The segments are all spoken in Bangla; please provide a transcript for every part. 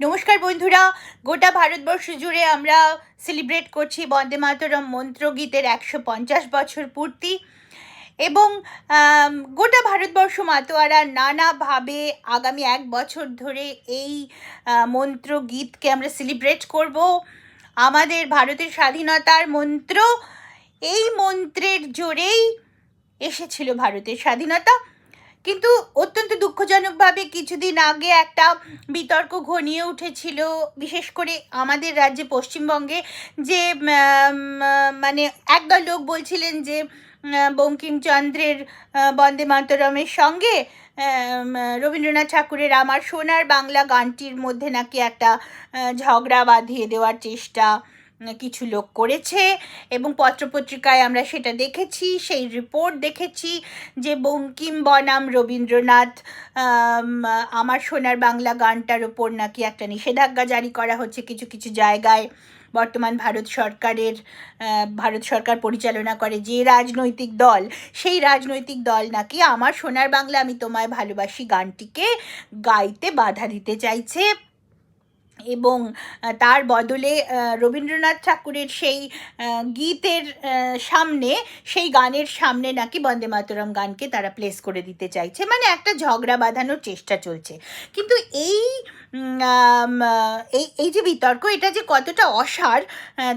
নমস্কার বন্ধুরা, গোটা ভারতবর্ষ জুড়ে আমরা সেলিব্রেট করছি বন্দে মাতরম মন্ত্রগীতের একশো পঞ্চাশ বছর পূর্তি এবং গোটা ভারতবর্ষ মাতোয়ারা নানাভাবে আগামী এক বছর ধরে এই মন্ত্রগীতকে আমরা সেলিব্রেট করব। আমাদের ভারতের স্বাধীনতার মন্ত্র, এই মন্ত্রের জোরেই এসেছিল ভারতের স্বাধীনতা। কিন্তু অত্যন্ত দুঃখজনকভাবে কিছুদিন আগে একটা বিতর্ক ঘনিয়ে উঠেছিল, বিশেষ করে আমাদের রাজ্যে পশ্চিমবঙ্গে যে মানে একদল লোক বলছিলেন যে বঙ্কিমচন্দ্রের বন্দে মাতরমের সঙ্গে রবীন্দ্রনাথ ঠাকুরের আমার সোনার বাংলা গানটির মধ্যে নাকি একটা ঝগড়া বাঁধিয়ে দেওয়ার চেষ্টা কিছু লোক করেছে এবং পত্রপত্রিকায় আমরা সেটা দেখেছি, সেই রিপোর্ট দেখেছি যে বঙ্কিম বনাম রবীন্দ্রনাথ আমার সোনার বাংলা গানটার ওপর নাকি একটা নিষেধাজ্ঞা জারি করা হচ্ছে কিছু কিছু জায়গায়। বর্তমান ভারত সরকারের ভারত সরকার পরিচালনা করে যে রাজনৈতিক দল, সেই রাজনৈতিক দল নাকি আমার সোনার বাংলা আমি তোমায় ভালোবাসি গানটিকে গাইতে বাধা দিতে চাইছে। এবং তার বদলে রবীন্দ্রনাথ ঠাকুরের সেই গীতের সামনে, সেই গানের সামনে নাকি বন্দে মাতরম গানকে তারা প্লেস করে দিতে চাইছে। মানে একটা ঝগড়া বাঁধানোর চেষ্টা চলছে। কিন্তু এই এই এই যে বিতর্ক, এটা যে কতটা অসার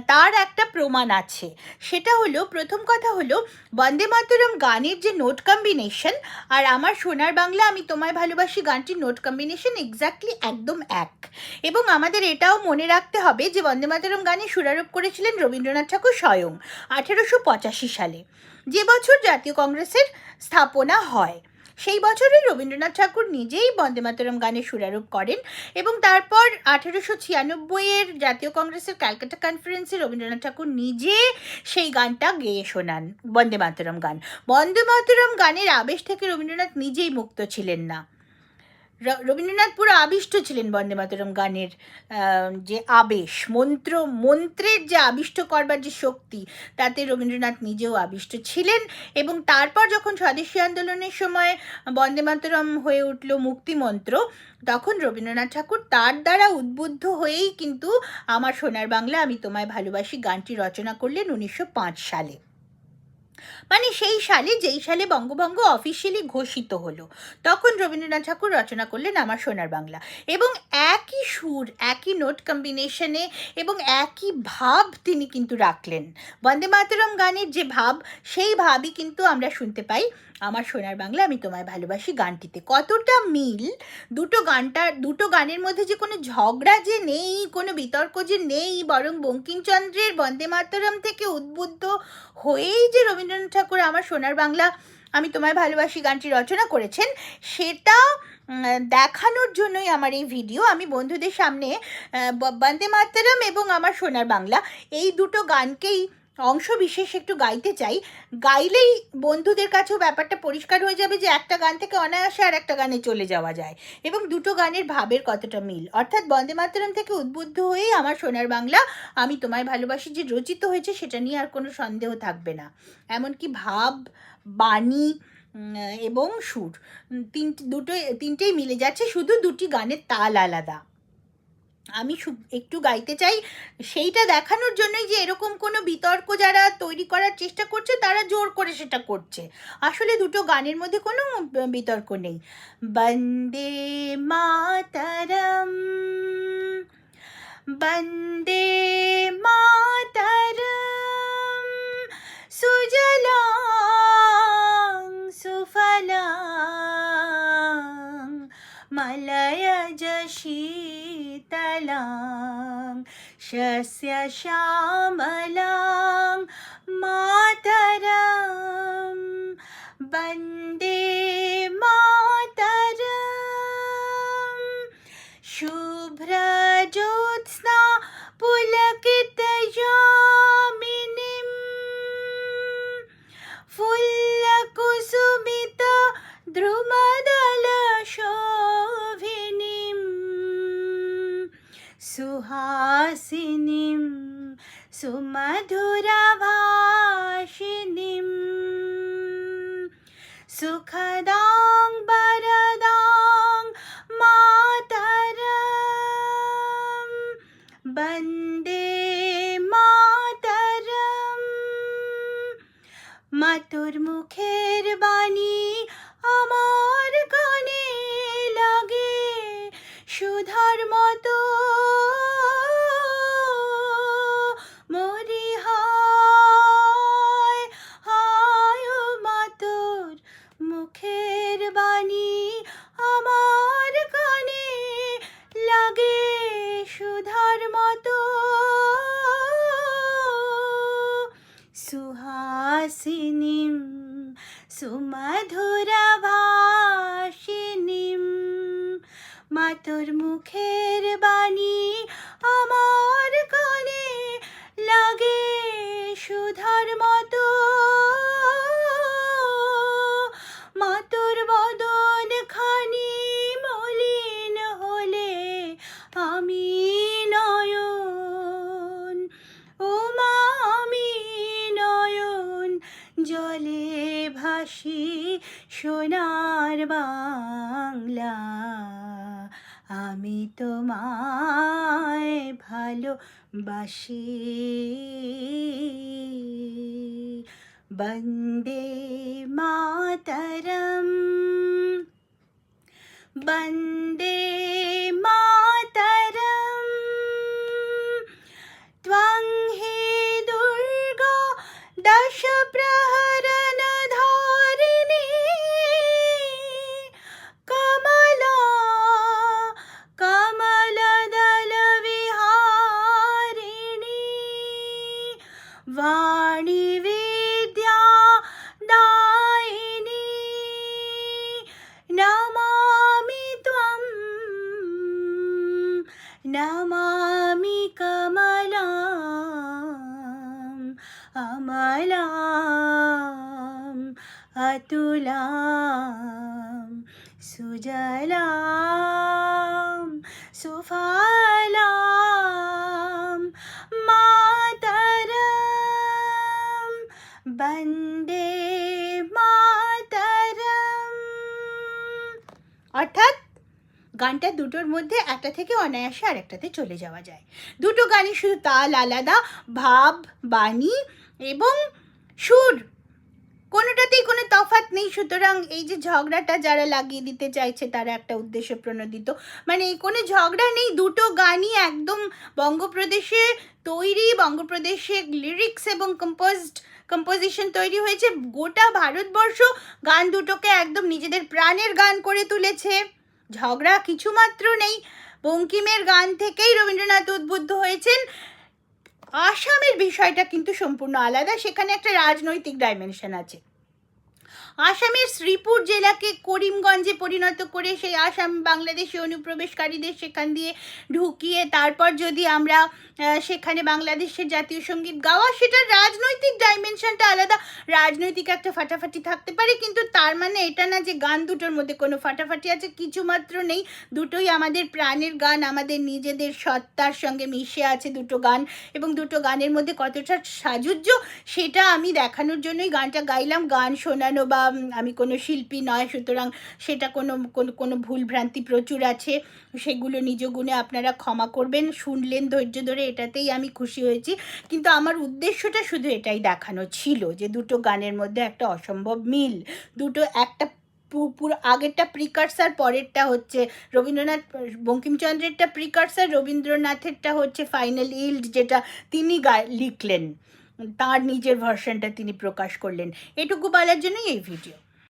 তার একটা প্রমাণ আছে। সেটা হলো, প্রথম কথা হলো, বন্দে মাতরম গানের যে নোট কম্বিনেশন আর আমার সোনার বাংলা আমি তোমায় ভালোবাসি গানটির নোট কম্বিনেশন এক্স্যাক্টলি একদম এক। এবং আমাদের এটাও মনে রাখতে হবে যে বন্দে মাতরম গানে সুরারোপ করেছিলেন রবীন্দ্রনাথ ঠাকুর স্বয়ং আঠেরোশো পঁচাশি সালে। যে বছর জাতীয় কংগ্রেসের স্থাপনা হয়, সেই বছরই রবীন্দ্রনাথ ঠাকুর নিজেই বন্দে মাতরম গানে সুরারোপ করেন এবং তারপর আঠেরোশো ছিয়ানব্বইয়ের জাতীয় কংগ্রেসের ক্যালকাটা কনফারেন্সে রবীন্দ্রনাথ ঠাকুর নিজে সেই গানটা গেয়ে শোনান, বন্দে মাতরম গান। বন্দে মাতরম গানের আবেশ থেকে রবীন্দ্রনাথ নিজেই মুক্ত ছিলেন না। রবীন্দ্রনাথ পুরো আবিষ্ট ছিলেন বন্দে মাতরম গানের যে আবেশ, মন্ত্র, মন্ত্রের যে আবিষ্ট করবার যে শক্তি, তাতে রবীন্দ্রনাথ নিজেও আবিষ্ট ছিলেন এবং তারপর যখন স্বদেশী আন্দোলনের সময় বন্দে মাতরম হয়ে উঠল মুক্তিমন্ত্র তখন রবীন্দ্রনাথ ঠাকুর তার দ্বারা উদ্বুদ্ধ হয়েই কিন্তু আমার সোনার বাংলা আমি তোমায় ভালোবাসি গানটি রচনা করলেন উনিশশো পাঁচ সালে। মানে সেই সালে, যেই সালে বঙ্গভঙ্গ অফিসিয়ালি ঘোষিত হলো, তখন রবীন্দ্রনাথ ঠাকুর রচনা করলেন আমার সোনার বাংলা। এবং একই সুর, একই নোট কম্বিনেশনে এবং একই ভাব তিনি কিন্তু রাখলেন। বন্দে মাতরম গানের যে ভাব, সেই ভাবই কিন্তু আমরা শুনতে পাই আমার সোনার বাংলা, আমি তোমায় ভালোবাসি গানটিতে। কতটা মিল? দুটো গানটা, দুটো গানের মধ্যে যে কোনো ঝগড়া যে নেই, কোনো বিতর্ক যে নেই, বরং বঙ্কিমচন্দ্রের বন্দে মাতরম থেকে উদ্বুদ্ধ হয়েই যে রবীন্দ্রনাথ ঠাকুর আমার সোনার বাংলা, আমি তোমায় ভালোবাসি গানটি রচনা করেছেন, সেটা দেখানোর জন্যই আমার এই ভিডিও। আমি বন্ধুদের সামনে বন্দে মাতরম এবং আমার সোনার বাংলা, এই দুটো গানকেই অংশ বিশেষ একটু গাইতে চাই। গাইলেই বন্ধুদের কাছেও ব্যাপারটা পরিষ্কার হয়ে যাবে যে একটা গান থেকে অনায়াসে আর একটা গানে চলে যাওয়া যায়। এবং দুটো গানের ভাবের কতটা মিল। অর্থাৎ বন্দে মাতরম থেকে উদ্বুদ্ধ হয়েই আমার সোনার বাংলা, আমি তোমায় ভালোবাসি যে রচিত হয়েছে সেটা নিয়ে আর কোনো সন্দেহ থাকবে না। এমনকি ভাব, বাণী এবং সুর তিনটে দুটো তিনটেই মিলে যাচ্ছে, শুধু দুটি গানের তাল আলাদা। আমি একটু গাইতে চাই, সেইটা দেখানোর জন্যই যে এরকম কোনো বিতর্ক যারা তৈরি করার চেষ্টা করছে, তারা জোর করে সেটা করছে। আসলে দুটো গানের মধ্যে কোনো বিতর্ক নেই। বন্দে মাতারম, বন্দে শস্য শ্যামলাং মাতরম বন্দে মাতরম শুভ্রজ্যোৎস্না পুলকিতযামিনীম সুমধুরভাষিনীম সুখদাং বরদাং মাতরম বন্দে মাতরম মা মা তোর মুখের বাণী আমার কানে লাগে সুধার মতো। মা তোর বদন খানি মলিন হলে আমি নয়ন, ও মা, আমি নয়ন, জলে ভাসি সোনার বাংলা। আমি তোমায় ভালোবাসি। বন্দে মাতরম। বন্দে মাতরম। ত্বং হে দুর্গা দশ সুজলাম সুজলাম সুফলাম মাতর বন্দে মাতর অর্থাৎ গানটা দুটোর মধ্যে একটা থেকে অনায়াসে আরেকটাতে চলে যাওয়া যায়। দুটো গানই শুধু তাল আলাদা, ভাব, বাণী এবং সুর। কোনোটাতেই কোনো তফাৎ নেই। সুতরাং এই যে ঝগড়াটা যারা লাগিয়ে দিতে চাইছে, তারা একটা উদ্দেশ্য প্রণোদিত। মানে কোনো ঝগড়া নেই, দুটো গানই একদম বঙ্গপ্রদেশে তৈরি, বঙ্গপ্রদেশে লিরিক্স এবং কম্পোজড কম্পোজিশন তৈরি হয়েছে। গোটা ভারতবর্ষ গান দুটোকে একদম নিজেদের প্রাণের গান করে তুলেছে। ঝগড়া কিছুমাত্র নেই। বঙ্কিমের গান থেকেই রবীন্দ্রনাথ উদ্বুদ্ধ হয়েছেন। আসামের বিষয়টা কিন্তু সম্পূর্ণ আলাদা সেখানে একটা রাজনৈতিক ডাইমেনশন আছে। আসামের শ্রীপুর জেলাকে করিমগঞ্জে পরিণত করে সেই আসাম বাংলাদেশি অনুপ্রবেশকারীদের সেখান দিয়ে ঢুকিয়ে তারপর যদি আমরা সেখানে বাংলাদেশের জাতীয় সংগীত গাওয়া, সেটার রাজনৈতিক ডাইমেনশনটা আলাদা। রাজনৈতিক একটা ফাটাফাটি থাকতে পারে, কিন্তু তার মানে এটা না যে গান দুটোর মধ্যে কোনো ফাটাফাটি আছে, কিছুমাত্র নেই। দুটোই আমাদের প্রাণের গান, আমাদের নিজেদের সত্তার সঙ্গে মিশে আছে দুটো গান, এবং দুটো গানের মধ্যে কতটা সাজুজ্য সেটা আমি দেখানোর জন্যই গানটা গাইলাম। গান শোনানো বা আমি কোনো শিল্পী নয়, সুতরাং সেটা কোনো কোনো ভুলভ্রান্তি প্রচুর আছে। সেগুলো নিজ গুণে আপনারা ক্ষমা করবেন। শুনলেন ধৈর্য ধরে, এটাতেই আমি খুশি হয়েছি। কিন্তু আমার উদ্দেশ্যটা শুধু এটাই দেখানো ছিল যে দুটো গানের মধ্যে একটা অসম্ভব মিল, দুটো একটা পুরো আগেরটা প্রিকার্সার পরেরটা হচ্ছে রবীন্দ্রনাথ, বঙ্কিমচন্দ্রেরটা প্রিকার্সার রবীন্দ্রনাথেরটা হচ্ছে ফাইনাল ইল্ড যেটা তিনি লিখলেন। তার নিজের ভার্সনটা তিনি প্রকাশ করলেন। এটুকু বলার জন্যই এই ভিডিও